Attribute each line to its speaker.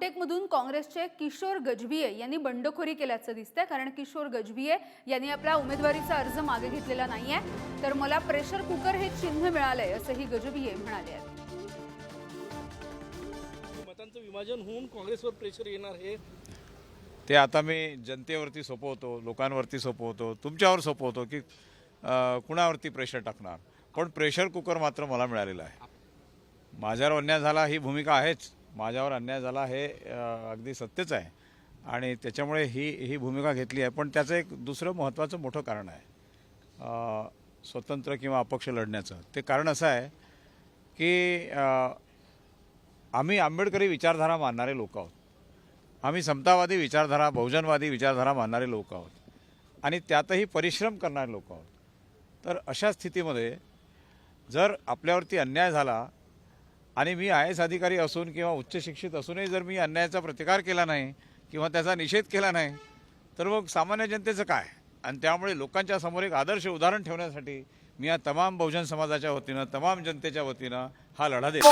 Speaker 1: टेकमधून काँग्रेसचे किशोर गजभिये यांनी बंडखोरी केल्याचं दिसतंय. कारण किशोर गजभिये यांनी आपला उमेदवारीचा अर्ज मागे घेतलेला नाहीये. तर मला प्रेशर कुकर हे चिन्ह मिळालंय असंही गजभिये म्हणाले
Speaker 2: मतांचं विभाजन होऊन काँग्रेसवर प्रेशर येणार हे?
Speaker 3: ते आता मी जनतेवरती सोपवतो लोकांवरती सोपवतो तुमच्यावर सोपवतो की अं, कुणावरती प्रेशर टाकणार. पण प्रेशर कुकर मात्र मला मिळालेलं आहे. माझ्यावर अन्याय झाला ही भूमिका आहेच. माझ्यावर अन्याय झाला हे अगदी सत्यच आहे. आणि त्याच्यामुळे ही ही भूमिका घेतली आहे. पण त्याचं एक दुसरं महत्त्वाचं मोठं कारण आहे. स्वतंत्र किंवा अपक्ष लढण्याचं. ते कारण असं आहे की आम्ही आंबेडकरी विचारधारा मानणारे लोक आहोत. आम्ही समतावादी विचारधारा बहुजनवादी विचारधारा मानणारे लोक आहोत. आणि त्यातही परिश्रम करणारे लोक आहोत. तर अशा स्थितीमध्ये जर आपल्यावरती अन्याय झाला आणि मी आय एस अधिकारी असून किंवा उच्च शिक्षित असूनही जर मी अन्यायाचा प्रतिकार केला नाही किंवा त्याचा निषेध केला नाही तर मग सामान्य जनतेचं काय? आणि त्यामुळे लोकांच्या समोर एक आदर्श उदाहरण ठेवण्यासाठी मी या तमाम बहुजन समाजाच्या वतीनं तमाम जनतेच्या वतीनं हा लढा देतो.